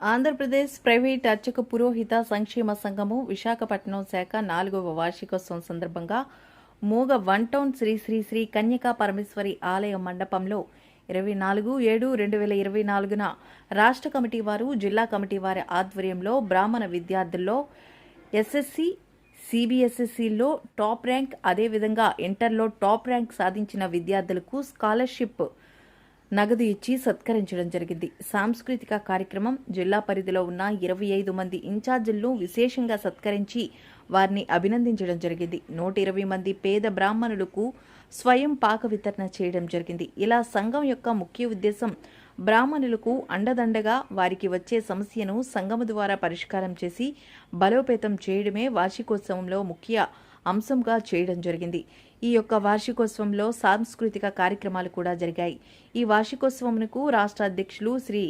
Andhra Pradesh private అర్చక పురోహిత సంక్షేమ సంఘము విశాఖపట్నం శాఖ నాలుగవ వార్షికోత్సవం సందర్భంగా మూగ వన్ టౌన్ శ్రీ శ్రీ శ్రీ కన్యకా పరమేశ్వరి ఆలయ మండపంలో ఇరవై నాలుగు ఏడు రెండు వేల ఇరవై నాలుగున రాష్ట్ర కమిటీ వారు జిల్లా కమిటీ వారి ఆధ్వర్యంలో బ్రాహ్మణ విద్యార్థుల్లో ఎస్ఎస్సి సిబిఎస్ఎస్సిలో టాప్ ర్యాంక్ అదేవిధంగా ఇంటర్లో టాప్ ర్యాంక్ సాధించిన విద్యార్థులకు స్కాలర్షిప్ నగదు ఇచ్చి సత్కరించడం జరిగింది. సాంస్కృతిక కార్యక్రమం జిల్లా పరిధిలో ఉన్న ఇరవై ఐదు మంది ఇన్ఛార్జీలను విశేషంగా సత్కరించి వారిని అభినందించడం జరిగింది. నూట ఇరవై మంది పేద బ్రాహ్మణులకు స్వయం పాక వితరణ చేయడం జరిగింది. ఇలా సంఘం యొక్క ముఖ్య ఉద్దేశం బ్రాహ్మణులకు అండదండగా వారికి వచ్చే సమస్యను సంఘము ద్వారా పరిష్కారం చేసి బలోపేతం చేయడమే వార్షికోత్సవంలో ముఖ్య అంశంగా చేయడం జరిగింది. ఈ యొక్క వార్షికోత్సవంలో సాంస్కృతిక కార్యక్రమాలు కూడా జరిగాయి. ఈ వార్షికోత్సవంకు రాష్ట్ర అధ్యక్షులు శ్రీ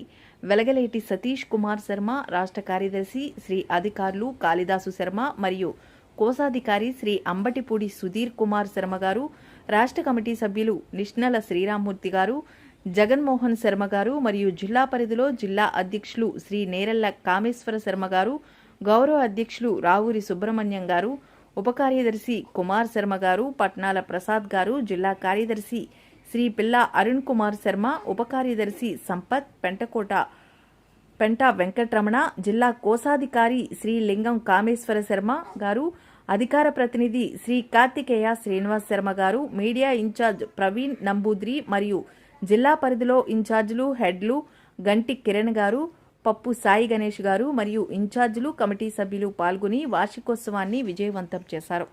వెలగలేటి సతీష్ కుమార్ శర్మ రాష్ట్ర కార్యదర్శి శ్రీ అధికారులు కాళిదాసు శర్మ మరియు కోశాధికారి శ్రీ అంబటిపూడి సుధీర్ కుమార్ శర్మ గారు రాష్ట్ర కమిటీ సభ్యులు నిష్ణల శ్రీరామూర్తి గారు జగన్మోహన్ శర్మ గారు మరియు జిల్లా పరిధిలో జిల్లా అధ్యక్షులు శ్రీ నేరెళ్ళ కామేశ్వర శర్మ గారు గౌరవ అధ్యక్షులు రావూరి సుబ్రహ్మణ్యం గారు ఉప కార్యదర్శి కుమార్ శర్మ గారు పట్నాల ప్రసాద్ గారు జిల్లా కార్యదర్శి శ్రీ పిల్ల అరుణ్ కుమార్ శర్మ ఉప కార్యదర్శి సంపత్ పెంటకోట పెంట వెంకటరమణ జిల్లా కోశాధికారి శ్రీ లింగం కామేశ్వర శర్మ గారు అధికార ప్రతినిధి శ్రీ కార్తికేయ శ్రీనివాస్ శర్మ గారు మీడియా ఇన్ఛార్జ్ ప్రవీణ్ నంబూద్రి మరియు జిల్లా పరిధిలో ఇన్ఛార్జీలు హెడ్లు గంటి కిరణ్ గారు పప్పు సాయి గణేష్ గారు మరియు ఇన్ఛార్జీలు కమిటీ సభ్యులు పాల్గొని వార్షికోత్సవాన్ని విజయవంతం చేశారు.